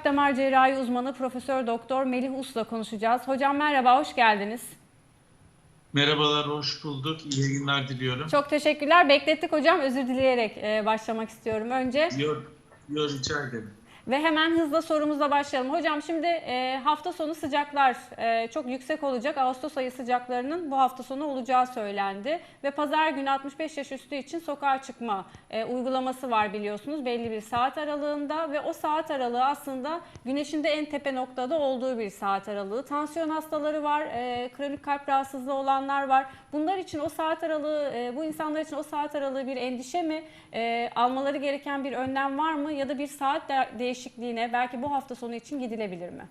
Kalp damar cerrahi uzmanı Profesör Doktor Melih Us'la konuşacağız. Hocam merhaba, hoş geldiniz. Merhabalar, hoş bulduk. İyi günler diliyorum. Çok teşekkürler. Beklettik hocam. Özür dileyerek e, başlamak istiyorum önce. Yok, yok rica ederim. Ve hemen hızla sorumuzla başlayalım. Hocam şimdi e, hafta sonu sıcaklar e, çok yüksek olacak. Ağustos ayı sıcaklarının bu hafta sonu olacağı söylendi. Ve pazar günü 65 yaş üstü için sokağa çıkma e, uygulaması var biliyorsunuz. Belli bir saat aralığında ve o saat aralığı aslında güneşin de en tepe noktada olduğu bir saat aralığı. Tansiyon hastaları var, e, kronik kalp rahatsızlığı olanlar var. Bunlar için o saat aralığı, e, bu insanlar için o saat aralığı bir endişe mi? E, almaları gereken bir önlem var mı? Ya da bir saat de- değişikliğine belki bu hafta sonu için gidilebilir mi?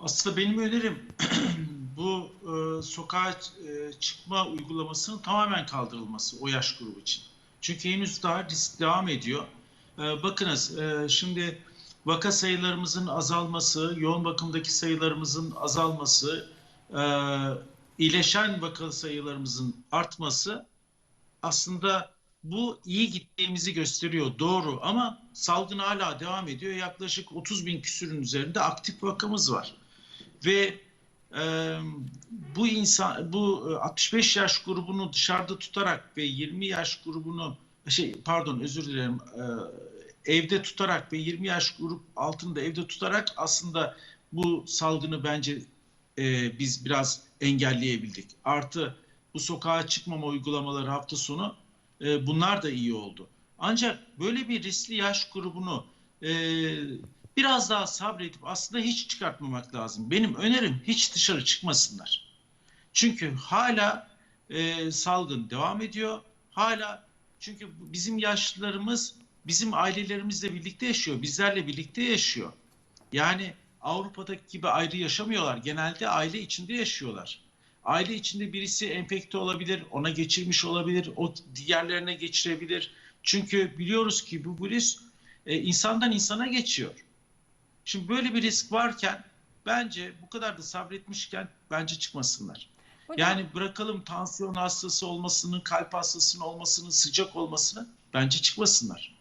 Aslında benim önerim bu e, sokağa e, çıkma uygulamasının tamamen kaldırılması o yaş grubu için. Çünkü henüz daha risk devam ediyor. E, bakınız e, şimdi vaka sayılarımızın azalması, yoğun bakımdaki sayılarımızın azalması, e, iyileşen vaka sayılarımızın artması aslında bu iyi gittiğimizi gösteriyor doğru ama salgın hala devam ediyor. Yaklaşık 30 bin küsürün üzerinde aktif vakamız var. Ve e, bu insan bu e, 65 yaş grubunu dışarıda tutarak ve 20 yaş grubunu şey pardon özür dilerim e, evde tutarak ve 20 yaş grup altında evde tutarak aslında bu salgını bence e, biz biraz engelleyebildik. Artı bu sokağa çıkmama uygulamaları hafta sonu e, bunlar da iyi oldu. Ancak böyle bir riskli yaş grubunu e, biraz daha sabredip aslında hiç çıkartmamak lazım. Benim önerim hiç dışarı çıkmasınlar. Çünkü hala e, salgın devam ediyor. Hala çünkü bizim yaşlılarımız bizim ailelerimizle birlikte yaşıyor. Bizlerle birlikte yaşıyor. Yani Avrupa'daki gibi ayrı yaşamıyorlar. Genelde aile içinde yaşıyorlar. Aile içinde birisi enfekte olabilir, ona geçirmiş olabilir, o diğerlerine geçirebilir. Çünkü biliyoruz ki bu virüs e, insandan insana geçiyor. Şimdi böyle bir risk varken bence bu kadar da sabretmişken bence çıkmasınlar. Hocam, Yani bırakalım tansiyon hastası olmasını, kalp hastasının olmasını, sıcak olmasını bence çıkmasınlar.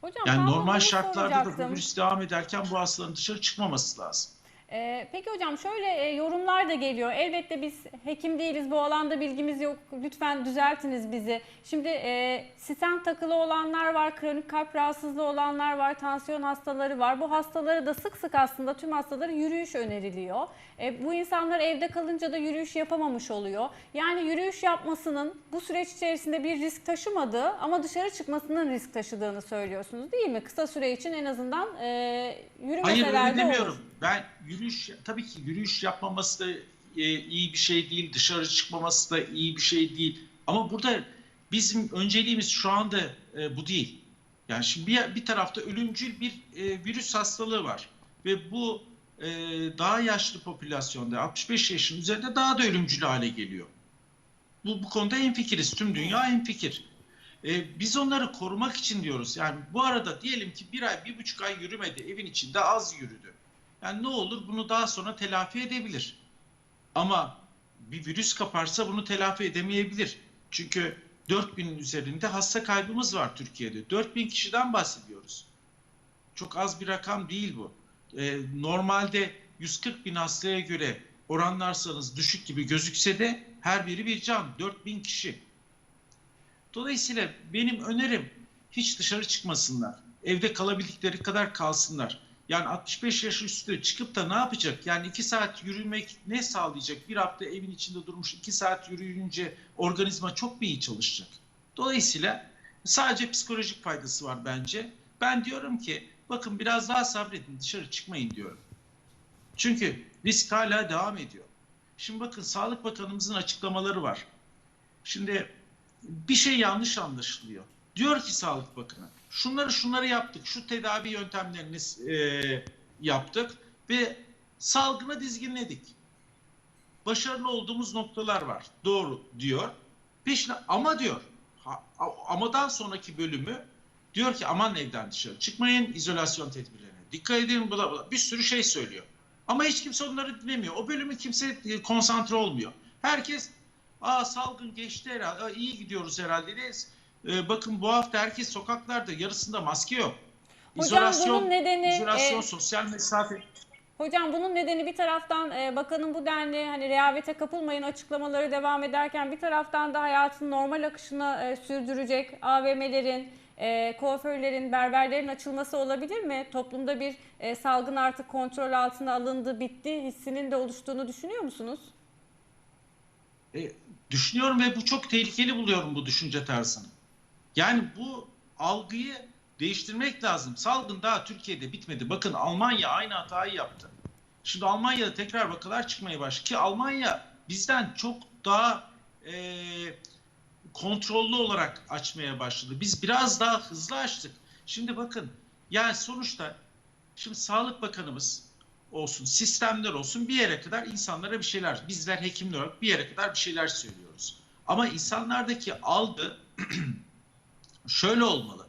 hocam Yani normal şartlarda da bu virüs devam ederken bu hastaların dışarı çıkmaması lazım. Ee, peki hocam şöyle e, yorumlar da geliyor. Elbette biz hekim değiliz, bu alanda bilgimiz yok. Lütfen düzeltiniz bizi. Şimdi e, stent takılı olanlar var, kronik kalp rahatsızlığı olanlar var, tansiyon hastaları var. Bu hastaları da sık sık aslında tüm hastalara yürüyüş öneriliyor. E, bu insanlar evde kalınca da yürüyüş yapamamış oluyor. Yani yürüyüş yapmasının bu süreç içerisinde bir risk taşımadığı ama dışarı çıkmasının risk taşıdığını söylüyorsunuz değil mi? Kısa süre için en azından e, Hayır yürümeseler öyle de olur. demiyorum. Ben yürüyüş tabii ki yürüyüş yapmaması da e, iyi bir şey değil. Dışarı çıkmaması da iyi bir şey değil. Ama burada bizim önceliğimiz şu anda e, bu değil. Yani şimdi bir, bir tarafta ölümcül bir e, virüs hastalığı var ve bu e, daha yaşlı popülasyonda 65 yaşın üzerinde daha da ölümcül hale geliyor. Bu, bu konuda hemfikiriz. Tüm dünya hemfikir. E, biz onları korumak için diyoruz. Yani bu arada diyelim ki bir ay, bir buçuk ay yürümedi. Evin içinde az yürüdü. Yani ne olur bunu daha sonra telafi edebilir. Ama bir virüs kaparsa bunu telafi edemeyebilir. Çünkü 4000'in üzerinde hasta kaybımız var Türkiye'de. 4000 kişiden bahsediyoruz. Çok az bir rakam değil bu. E, normalde 140 bin hastaya göre oranlarsanız düşük gibi gözükse de her biri bir can. 4000 kişi. Dolayısıyla benim önerim hiç dışarı çıkmasınlar. Evde kalabildikleri kadar kalsınlar. Yani 65 yaş üstü çıkıp da ne yapacak? Yani 2 saat yürümek ne sağlayacak? Bir hafta evin içinde durmuş 2 saat yürüyünce organizma çok mu iyi çalışacak? Dolayısıyla sadece psikolojik faydası var bence. Ben diyorum ki bakın biraz daha sabredin dışarı çıkmayın diyorum. Çünkü risk hala devam ediyor. Şimdi bakın Sağlık Bakanımızın açıklamaları var. Şimdi bir şey yanlış anlaşılıyor. Diyor ki Sağlık Bakanı, şunları şunları yaptık, şu tedavi yöntemlerini e, yaptık ve salgını dizginledik. Başarılı olduğumuz noktalar var. Doğru diyor. Peşine ama diyor, ha, amadan sonraki bölümü diyor ki aman evden dışarı çıkmayın, izolasyon tedbirlerine dikkat edin, bla bla bir sürü şey söylüyor. Ama hiç kimse onları dinlemiyor. O bölümü kimse e, konsantre olmuyor. Herkes Aa salgın geçti herhalde. Aa, iyi gidiyoruz herhalde. De, e, bakın bu hafta herkes sokaklarda yarısında maske yok. İzolasyon, bunun nedeni, izolasyon, e, sosyal mesafe. Hocam bunun nedeni bir taraftan e, bakanın bu denli hani rehavete kapılmayın açıklamaları devam ederken bir taraftan da hayatın normal akışını e, sürdürecek AVM'lerin, e, kuaförlerin, berberlerin açılması olabilir mi? Toplumda bir e, salgın artık kontrol altına alındı, bitti hissinin de oluştuğunu düşünüyor musunuz? E, düşünüyorum ve bu çok tehlikeli buluyorum bu düşünce tarzını. Yani bu algıyı değiştirmek lazım. Salgın daha Türkiye'de bitmedi. Bakın Almanya aynı hatayı yaptı. Şimdi Almanya'da tekrar vakalar çıkmaya başladı ki Almanya bizden çok daha e, kontrollü olarak açmaya başladı. Biz biraz daha hızlı açtık. Şimdi bakın yani sonuçta şimdi Sağlık Bakanımız olsun, sistemler olsun bir yere kadar insanlara bir şeyler, bizler hekimler olarak bir yere kadar bir şeyler söylüyoruz. Ama insanlardaki algı şöyle olmalı.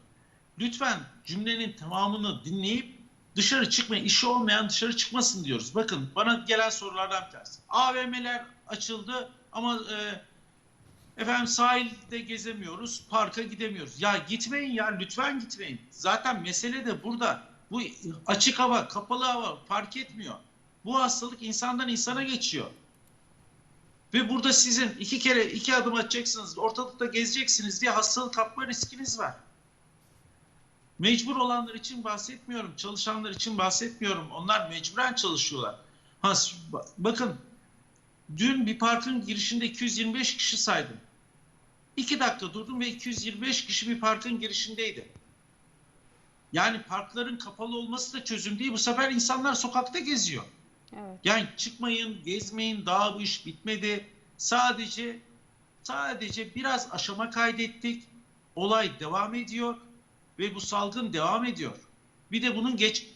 Lütfen cümlenin tamamını dinleyip dışarı çıkmayın. işi olmayan dışarı çıkmasın diyoruz. Bakın bana gelen sorulardan bir tanesi. AVM'ler açıldı ama e, efendim sahilde gezemiyoruz, parka gidemiyoruz. Ya gitmeyin ya lütfen gitmeyin. Zaten mesele de burada. Bu açık hava, kapalı hava fark etmiyor. Bu hastalık insandan insana geçiyor. Ve burada sizin iki kere iki adım atacaksınız, ortalıkta gezeceksiniz diye hastalık kapma riskiniz var. Mecbur olanlar için bahsetmiyorum, çalışanlar için bahsetmiyorum. Onlar mecburen çalışıyorlar. Ha, bakın, dün bir parkın girişinde 225 kişi saydım. İki dakika durdum ve 225 kişi bir parkın girişindeydi. Yani parkların kapalı olması da çözüm değil. Bu sefer insanlar sokakta geziyor. Evet. Yani çıkmayın, gezmeyin, daha bu iş bitmedi. Sadece sadece biraz aşama kaydettik. Olay devam ediyor ve bu salgın devam ediyor. Bir de bunun geç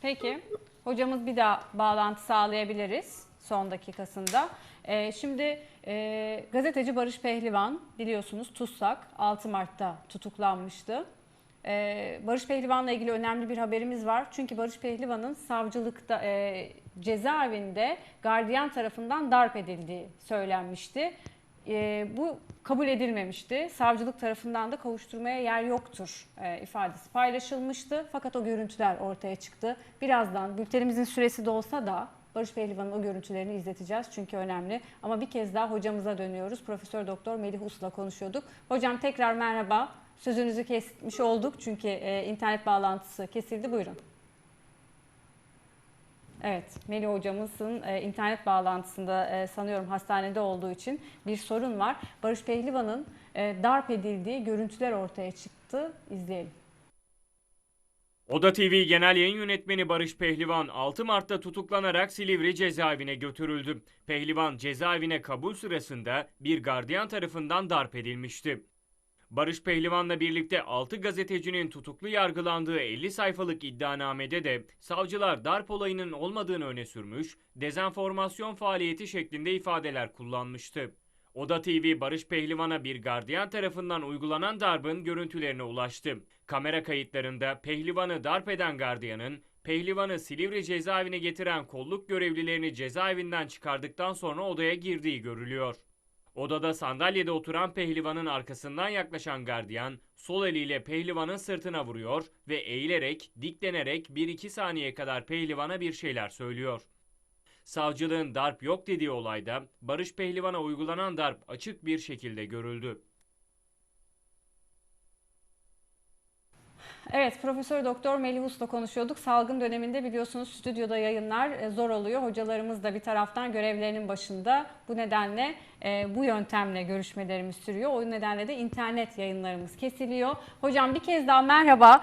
Peki. Hocamız bir daha bağlantı sağlayabiliriz son dakikasında. Ee, şimdi e, gazeteci Barış Pehlivan biliyorsunuz TUSSAK 6 Mart'ta tutuklanmıştı. Ee, Barış Pehlivan'la ilgili önemli bir haberimiz var. Çünkü Barış Pehlivan'ın savcılıkta e, cezaevinde gardiyan tarafından darp edildiği söylenmişti. E, bu kabul edilmemişti. Savcılık tarafından da kavuşturmaya yer yoktur e, ifadesi paylaşılmıştı. Fakat o görüntüler ortaya çıktı. Birazdan bültenimizin süresi de olsa da Barış Pehlivan'ın o görüntülerini izleteceğiz çünkü önemli. Ama bir kez daha hocamıza dönüyoruz. Profesör Doktor Melih Us'la konuşuyorduk. Hocam tekrar merhaba. Sözünüzü kesmiş olduk çünkü e, internet bağlantısı kesildi. Buyurun. Evet, Melih hocamızın e, internet bağlantısında e, sanıyorum hastanede olduğu için bir sorun var. Barış Pehlivan'ın e, darp edildiği görüntüler ortaya çıktı. İzleyelim. Oda TV Genel Yayın Yönetmeni Barış Pehlivan 6 Mart'ta tutuklanarak Silivri cezaevine götürüldü. Pehlivan cezaevine kabul sırasında bir gardiyan tarafından darp edilmişti. Barış Pehlivan'la birlikte 6 gazetecinin tutuklu yargılandığı 50 sayfalık iddianamede de savcılar darp olayının olmadığını öne sürmüş, dezenformasyon faaliyeti şeklinde ifadeler kullanmıştı. Oda TV Barış Pehlivan'a bir gardiyan tarafından uygulanan darbın görüntülerine ulaştı. Kamera kayıtlarında Pehlivan'ı darp eden gardiyanın Pehlivan'ı Silivri cezaevine getiren kolluk görevlilerini cezaevinden çıkardıktan sonra odaya girdiği görülüyor. Odada sandalyede oturan Pehlivan'ın arkasından yaklaşan gardiyan sol eliyle Pehlivan'ın sırtına vuruyor ve eğilerek, diklenerek 1-2 saniye kadar Pehlivan'a bir şeyler söylüyor. Savcılığın darp yok dediği olayda Barış Pehlivan'a uygulanan darp açık bir şekilde görüldü. Evet, Profesör Doktor Melih Us'la konuşuyorduk. Salgın döneminde biliyorsunuz stüdyoda yayınlar e, zor oluyor. Hocalarımız da bir taraftan görevlerinin başında. Bu nedenle e, bu yöntemle görüşmelerimiz sürüyor. O nedenle de internet yayınlarımız kesiliyor. Hocam bir kez daha merhaba.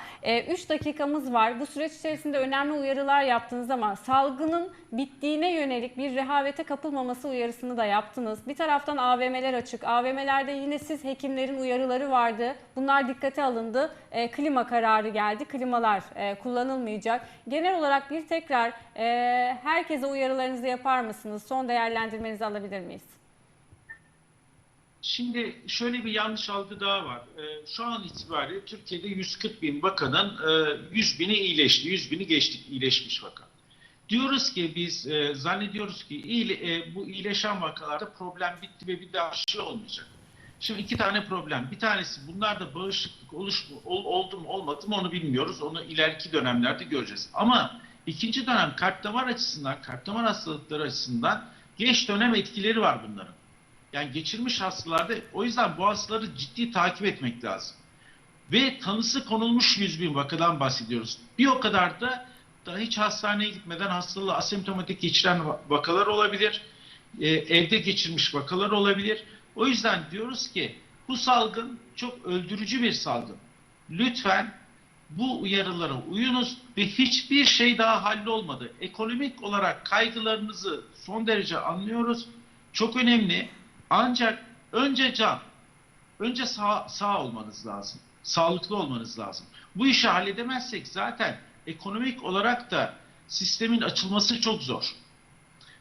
3 dakikamız var. Bu süreç içerisinde önemli uyarılar yaptınız ama salgının bittiğine yönelik bir rehavete kapılmaması uyarısını da yaptınız. Bir taraftan AVM'ler açık. AVM'lerde yine siz hekimlerin uyarıları vardı. Bunlar dikkate alındı. E, klima kararı geldi. Klimalar e, kullanılmayacak. Genel olarak bir tekrar e, herkese uyarılarınızı yapar mısınız? Son değerlendirmenizi alabilir miyiz? Şimdi şöyle bir yanlış algı daha var. Ee, şu an itibariyle Türkiye'de 140 bin vakanın e, 100 bini iyileşti. 100 bini geçtik iyileşmiş vaka. diyoruz ki biz e, zannediyoruz ki e, bu iyileşen vakalarda problem bitti ve bir daha şey olmayacak. Şimdi iki tane problem. Bir tanesi bunlarda bağışıklık oluş mu, ol- oldu mu olmadı mı onu bilmiyoruz. Onu ileriki dönemlerde göreceğiz. Ama ikinci dönem kalp damar açısından, kalp damar hastalıkları açısından geç dönem etkileri var bunların. Yani geçirmiş hastalarda o yüzden bu hastaları ciddi takip etmek lazım. Ve tanısı konulmuş 100 bin vakadan bahsediyoruz. Bir o kadar da daha hiç hastaneye gitmeden hastalığı asemptomatik geçiren va- vakalar olabilir. Ee, evde geçirmiş vakalar olabilir. O yüzden diyoruz ki bu salgın çok öldürücü bir salgın. Lütfen bu uyarılara uyunuz ve hiçbir şey daha hallolmadı. Ekonomik olarak kaygılarınızı son derece anlıyoruz. Çok önemli. Ancak önce can, önce sağ, sağ olmanız lazım. Sağlıklı olmanız lazım. Bu işi halledemezsek zaten ekonomik olarak da sistemin açılması çok zor.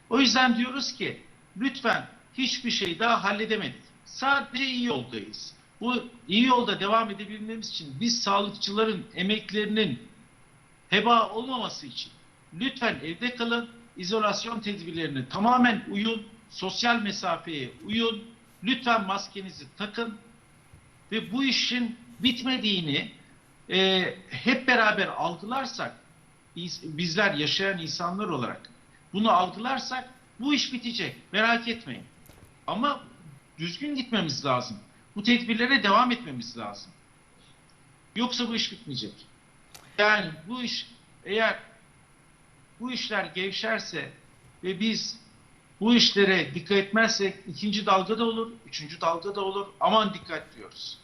O yüzden diyoruz ki lütfen hiçbir şey daha halledemedik. Sadece iyi yoldayız. Bu iyi yolda devam edebilmemiz için biz sağlıkçıların emeklerinin heba olmaması için lütfen evde kalın, izolasyon tedbirlerine tamamen uyun, sosyal mesafeye uyun, lütfen maskenizi takın ve bu işin bitmediğini e, hep beraber algılarsak, biz- bizler yaşayan insanlar olarak bunu algılarsak bu iş bitecek. Merak etmeyin. Ama düzgün gitmemiz lazım. Bu tedbirlere devam etmemiz lazım. Yoksa bu iş bitmeyecek. Yani bu iş eğer bu işler gevşerse ve biz bu işlere dikkat etmezsek ikinci dalga da olur, üçüncü dalga da olur. Aman dikkat diyoruz.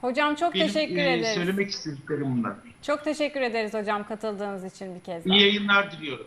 Hocam çok Benim teşekkür e, ederiz. söylemek istediklerim bunlar. Çok teşekkür ederiz hocam katıldığınız için bir kez daha. İyi yayınlar diliyorum.